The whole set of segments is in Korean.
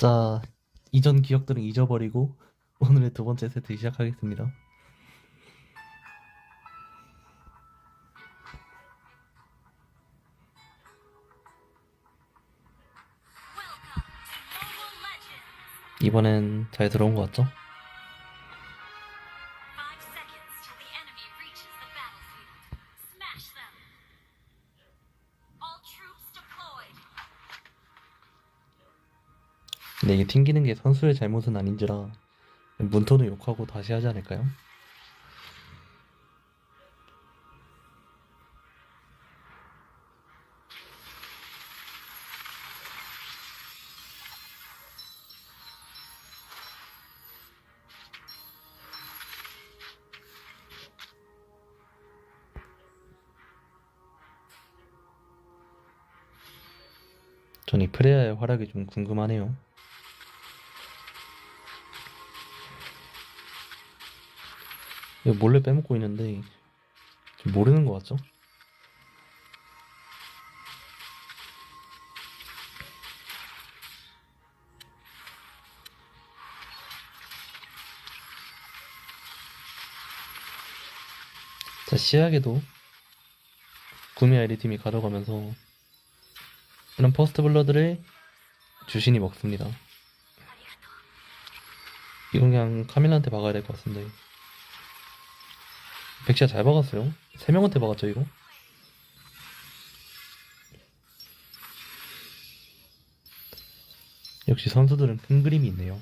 자, 이전 기억들은 잊어버리고 오늘의 두 번째 세트 시작하겠습니다. 이번엔 잘 들어온 것 같죠? 근데 이게 튕기는 게 선수의 잘못은 아닌지라 문토는 욕하고 다시 하지 않을까요? 전이 프레야의 활약이 좀 궁금하네요. 몰래 빼먹고 있는데 좀 모르는 것 같죠? 자 시약에도 구미 아이리 팀이 가져가면서 이런 퍼스트 블러드를 주신이 먹습니다. 이건 그냥 카밀라한테 박아야 될 것 같은데 백시아 잘 박았어요. 세 명한테 박았죠 이거. 역시 선수들은 큰 그림이 있네요.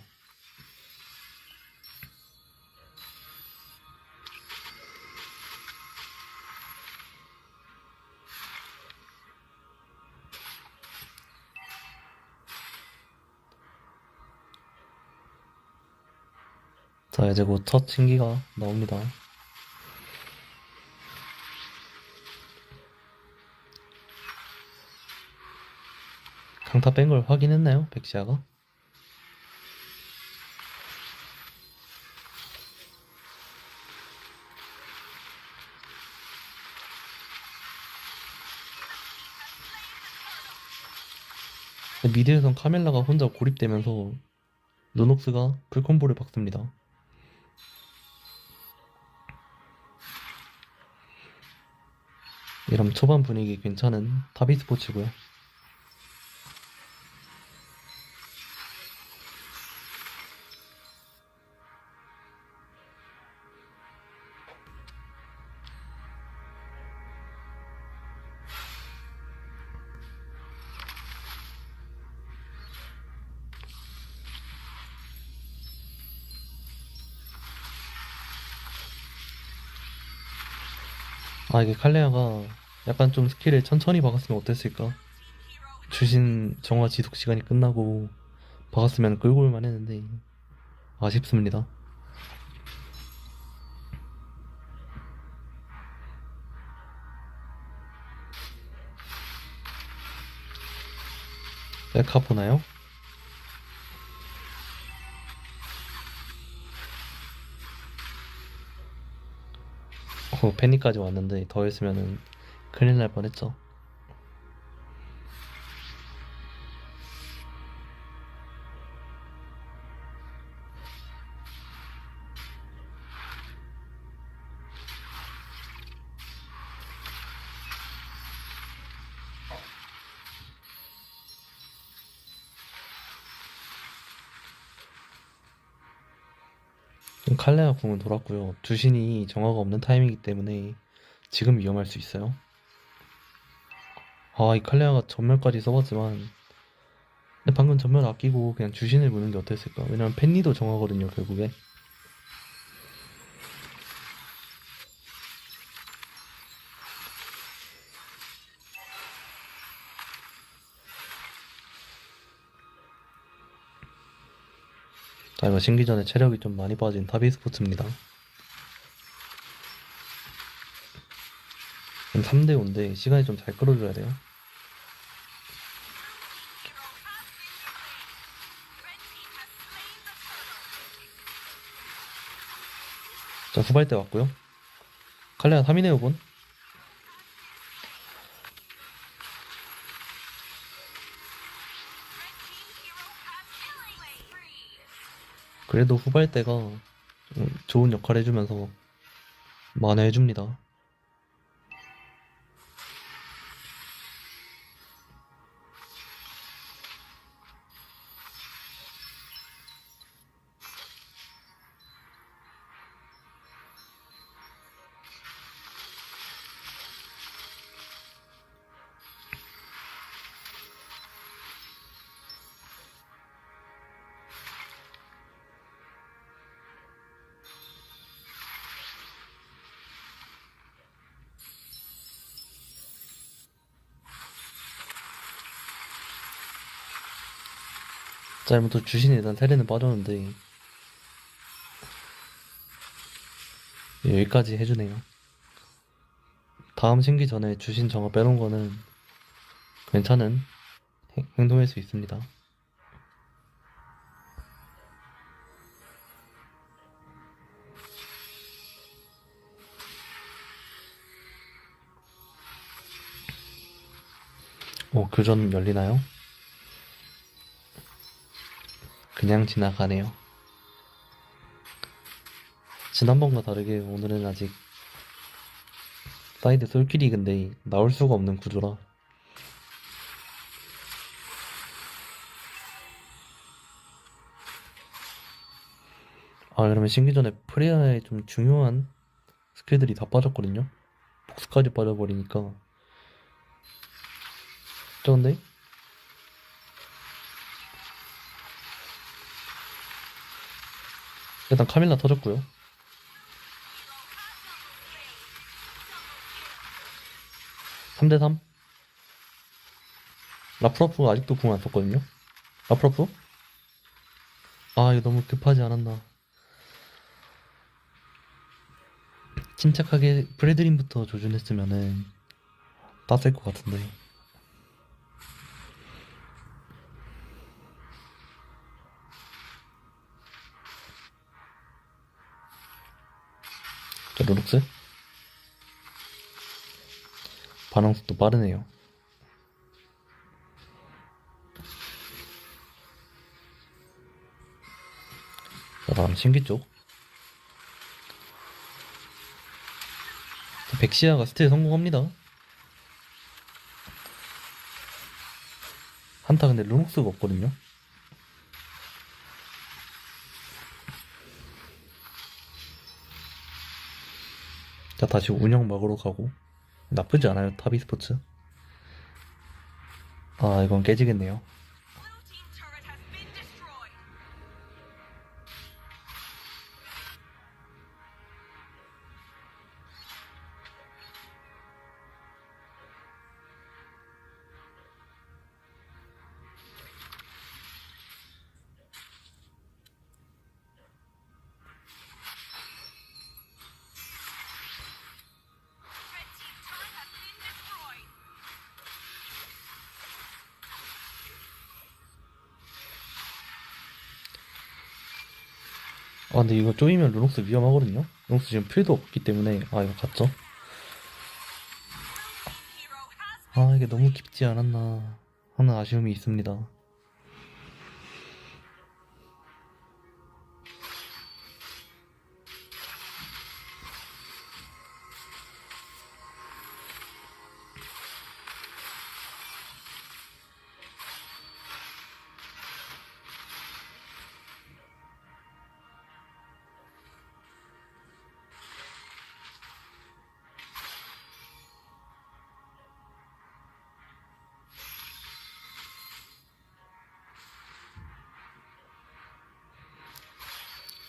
자 이제 곧 첫 신기가 나옵니다. 강타 뺀 걸 확인했나요, 백시아가? 미드에선 카멜라가 혼자 고립되면서 노녹스가 풀콤보를 박습니다. 이러면 초반 분위기 괜찮은 타비 스포츠고요. 아 이게 칼레아가 약간 좀 스킬을 천천히 박았으면 어땠을까? 주신 정화 지속 시간이 끝나고 박았으면 끌고 올만 했는데 아쉽습니다. 셀카 보나요? 어, 페니까지 왔는데 더 했으면은 큰일 날 뻔했죠. 궁은 돌았고요. 주신이 정화가 없는 타이밍이기 때문에 지금 위험할 수 있어요. 아, 이 칼레아가 전멸까지 써봤지만 근데 방금 전멸 아끼고 그냥 주신을 무는 게 어땠을까? 왜냐면 펜니도 정화거든요, 결국에. 자, 이거 신기 전에 체력이 좀 많이 빠진 타비 스포츠입니다. 3대 5인데 시간이 좀 잘 끌어줘야 돼요. 자, 후발 때 왔고요. 칼레아 3이네요, 본. 그래도 후발 때가 좀 좋은 역할 해주면서 만회해줍니다. 잘못해 주신이 일단 테레는 빠졌는데 여기까지 해주네요. 다음 신기 전에 주신 정화 빼놓은 거는 괜찮은 행- 행동일 수 있습니다. 오, 교전 열리나요? 그냥 지나가네요. 지난번과 다르게 오늘은 아직 사이드 솔길이 근데 나올 수가 없는 구조라 아 그러면 신기 전에 프레아의 좀 중요한 스킬들이 다 빠졌거든요 복수까지 빠져버리니까 쩌는데? 일단 카밀라 터졌고요. 3대3 라프라프 아직도 궁 안 썼거든요. 라프라프? 아 이거 너무 급하지 않았나. 침착하게 프레드림부터 조준했으면은 땄을 것 같은데 자 로록스 반응 속도 빠르네요. 자, 다음 신기 쪽. 자, 백시아가 스틸 성공합니다. 한타 근데 루녹스가 없거든요. 자, 다시 운영 막으로 가고. 나쁘지 않아요, 타비 스포츠. 아, 이건 깨지겠네요. 아, 근데 이거 쪼이면 루녹스 위험하거든요? 루녹스 지금 필도 없기 때문에, 아, 이거 갔죠? 아, 이게 너무 깊지 않았나 하는 아쉬움이 있습니다.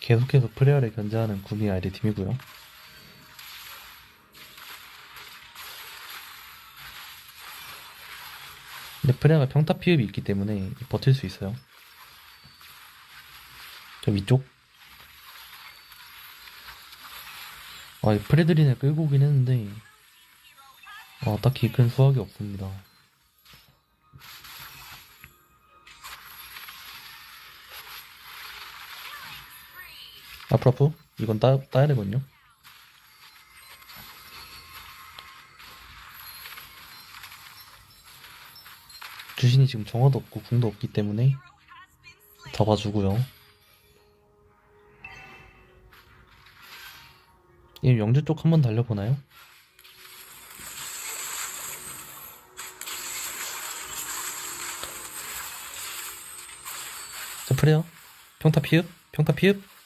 계속해서 프레아를 견제하는 구미 아이디 팀이고요. 근데 프레아가 평타 피흡이 있기 때문에 버틸 수 있어요. 저 위쪽. 아, 이 프레드린을 끌고 오긴 했는데, 아, 딱히 큰 수확이 없습니다. 아프라프 이건 따, 따야 되거든요. 주신이 지금 정화도 없고 궁도 없기 때문에 잡아주고요. 이 예, 영주 쪽 한번 달려보나요? 자 프레요 평타 피읍 평타 피읍.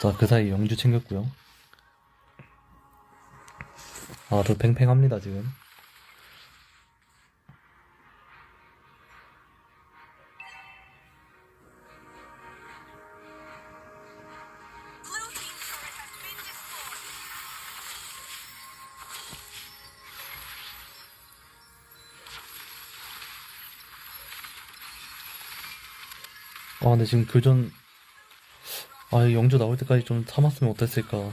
자, 그 사이 영주 챙겼고요. 아, 저 팽팽합니다, 지금. 아, 근데 지금 교전, 아, 이 영주 나올 때까지 좀 참았으면 어땠을까.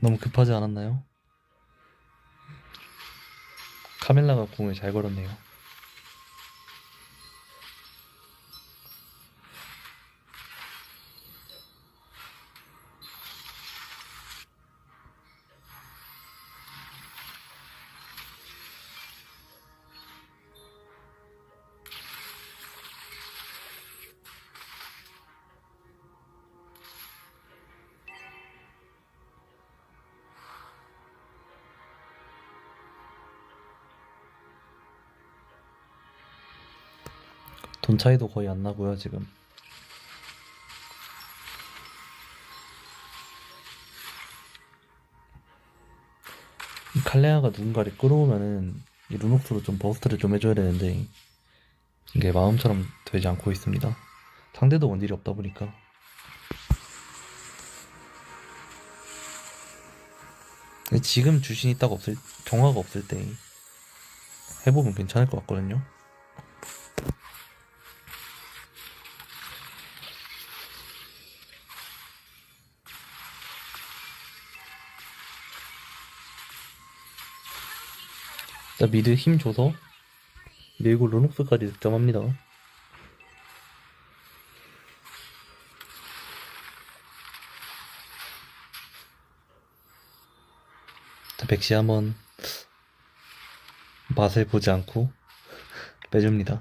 너무 급하지 않았나요? 카멜라가 공을 잘 걸었네요. 차이도 거의 안 나고요, 지금. 이 칼레아가 누군가를 끌어오면은 이 루녹스로 좀 버스트를 좀 해줘야 되는데 이게 마음처럼 되지 않고 있습니다. 상대도 원딜이 없다 보니까 지금 주신이 딱 없을 정화가 없을 때 해보면 괜찮을 것 같거든요. 자 미드 힘 줘서 밀고 루녹스까지 득점합니다. 자 백시 한번 맛을 보지 않고 빼줍니다.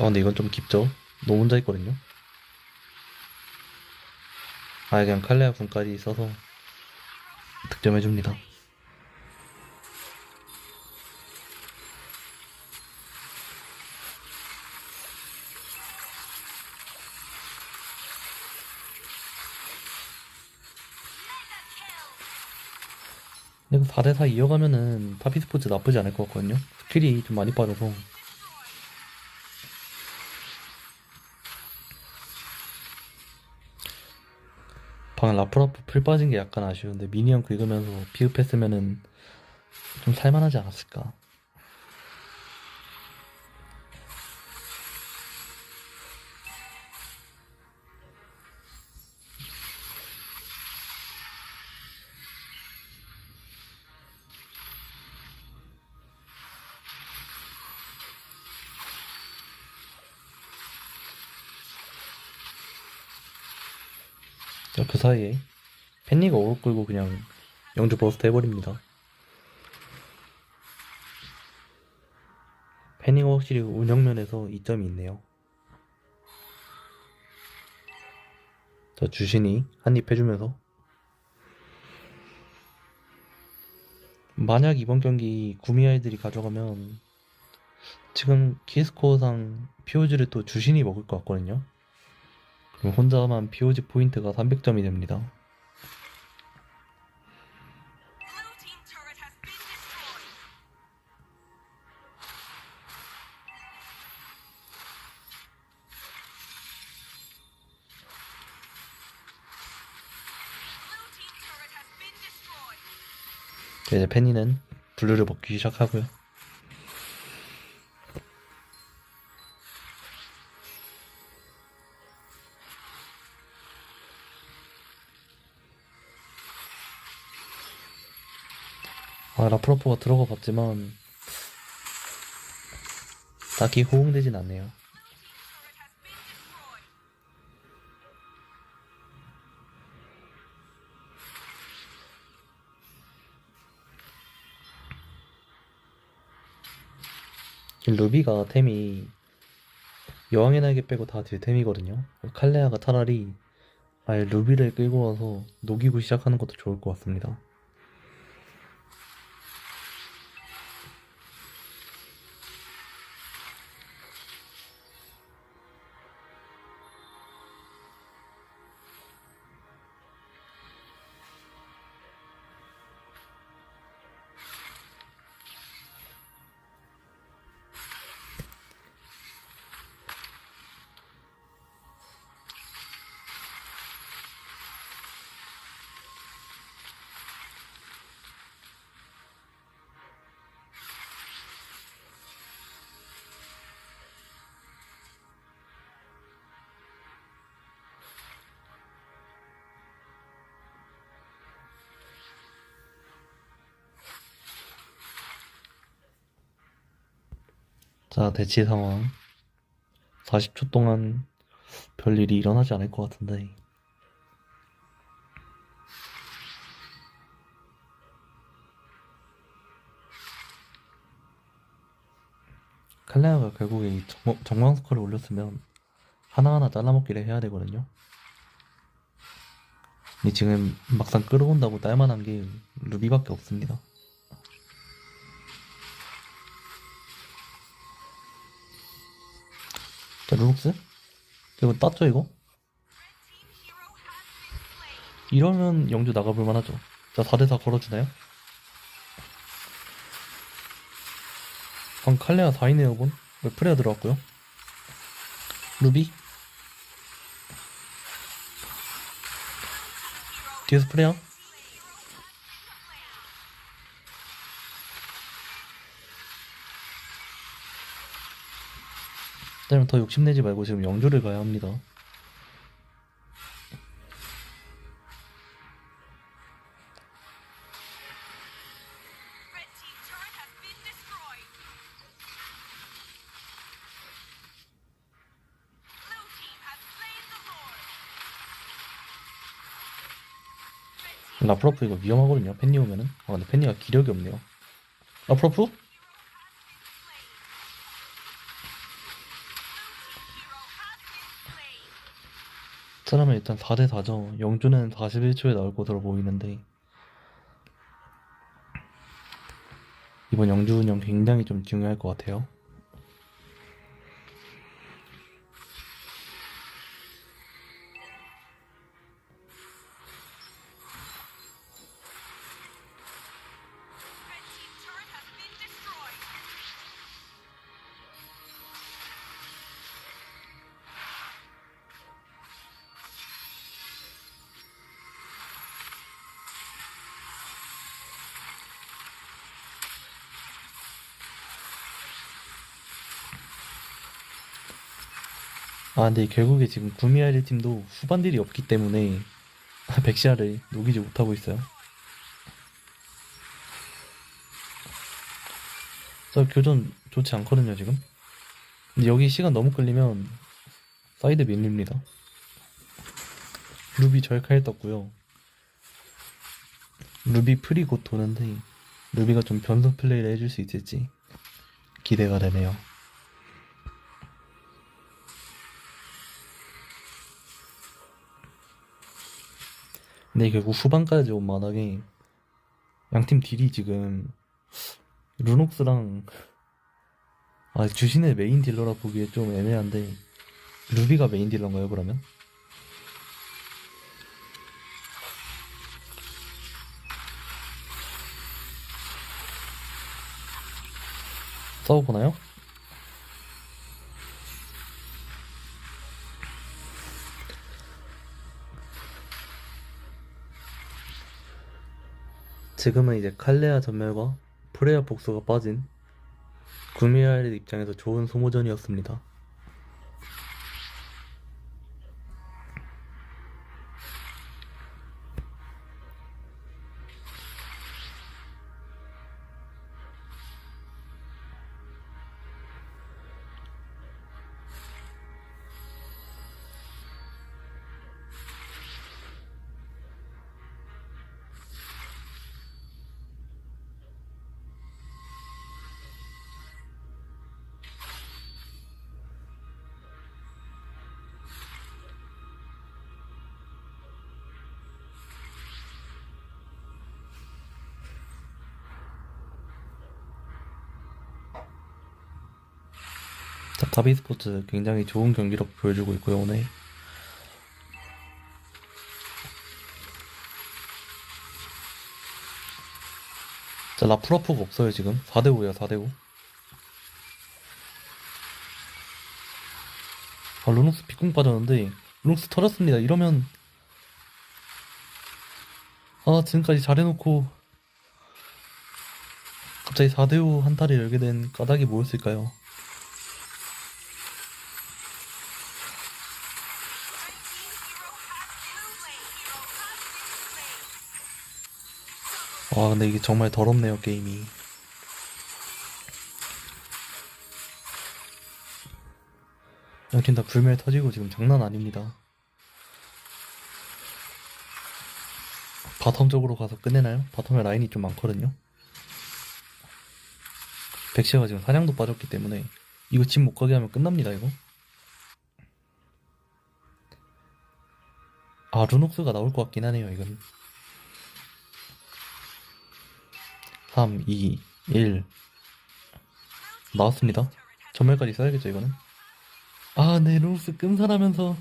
아 근데 이건 좀 깊죠? 너무 혼자 있거든요. 아 그냥 칼레아 군까지 있어서 득점해줍니다. 근데 4대4 이어가면은 파피스포츠 나쁘지 않을 것 같거든요. 스킬이 좀 많이 빠져서. 방금 라프라프 풀 빠진 게 약간 아쉬운데 미니언 긁으면서 비읍했으면은 좀 살만하지 않았을까. 사이에 팬니가 오로 끌고 그냥 영주 버스트 해버립니다. 팬니가 확실히 운영면에서 이점이 있네요. 자, 주신이 한입 해주면서 만약 이번 경기 구미아이들이 가져가면 지금 키스코어상 피오즈를 또 주신이 먹을 것 같거든요. 혼자만 POG 포인트가 300점이 됩니다. 이제 페니는 블루를 먹기 시작하고요. 라프라프가 들어가 봤지만 딱히 호응되진 않네요. 루비가 템이 여왕의 날개 빼고 다 딜템이거든요. 칼레아가 차라리 아예 루비를 끌고 와서 녹이고 시작하는 것도 좋을 것 같습니다. 자, 대치 상황. 40초 동안 별 일이 일어나지 않을 것 같은데. 칼레아가 결국에 이 정, 정광석화를 올렸으면 하나하나 잘라먹기를 해야 되거든요. 지금 막상 끌어온다고 딸만한 게 루비밖에 없습니다. 자, 루룩스? 이거 땄죠, 이거? 이러면 영주 나가볼만 하죠. 자, 4대4 걸어주나요? 방 칼레아 4이네요, 본. 왜 프레아 들어왔고요? 루비? 뒤에서 프레아? 그다음에 더 욕심내지 말고 지금 영주를 가야 합니다. 라프로프 이거 위험하거든요. 팬니 오면은. 아 근데 팬니가 기력이 없네요. 라프로프? 사람은 일단 4대 4죠. 영주는 41초에 나올 것으로 보이는데 이번 운영 굉장히 좀 중요할 것 같아요. 아 근데 결국에 지금 구미아일 팀도 후반딜이 없기 때문에 백시아를 녹이지 못하고 있어요. 저 교전 좋지 않거든요 지금. 근데 여기 시간 너무 끌리면 사이드 밀립니다. 루비 절카에 떴고요. 루비 프리 곧 도는데 루비가 좀 변수 플레이를 해줄 수 있을지 기대가 되네요. 근데 결국 후반까지 온 만화게 양팀 딜이 지금 루녹스랑 아 주신의 메인 딜러라 보기에 좀 애매한데 루비가 메인 딜러인가요 그러면? 싸워보나요? 지금은 이제 칼레아 전멸과 프레아 복수가 빠진 구미알 입장에서 좋은 소모전이었습니다. 다비 스포츠 굉장히 좋은 경기력 보여주고 있고요, 오늘. 자, 라프라프가 없어요, 지금. 4대5에요, 4대5. 아, 루눅스 빅궁 빠졌는데, 루눅스 터졌습니다. 이러면, 아, 지금까지 잘해놓고, 갑자기 4대5 한타를 열게 된 까닭이 뭐였을까요? 와, 근데 이게 정말 더럽네요, 게임이. 여긴 다 불멸 터지고 지금 장난 아닙니다. 바텀 쪽으로 가서 끝내나요? 바텀에 라인이 좀 많거든요. 백시아가 지금 사냥도 빠졌기 때문에 이거 집 못 가게 하면 끝납니다, 이거. 아, 루녹스가 나올 것 같긴 하네요, 이건. 3, 2, 1. 나왔습니다. 전멸까지 써야겠죠, 이거는. 아, 네, 루녹스 끔살하면서.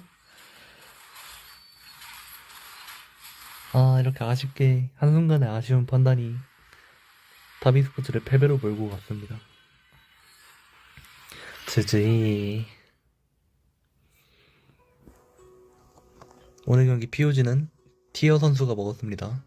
아, 이렇게 아쉽게, 한순간에 아쉬운 판단이 다비 스포츠를 패배로 몰고 갔습니다. 지지. 오늘 경기 POG는 티어 선수가 먹었습니다.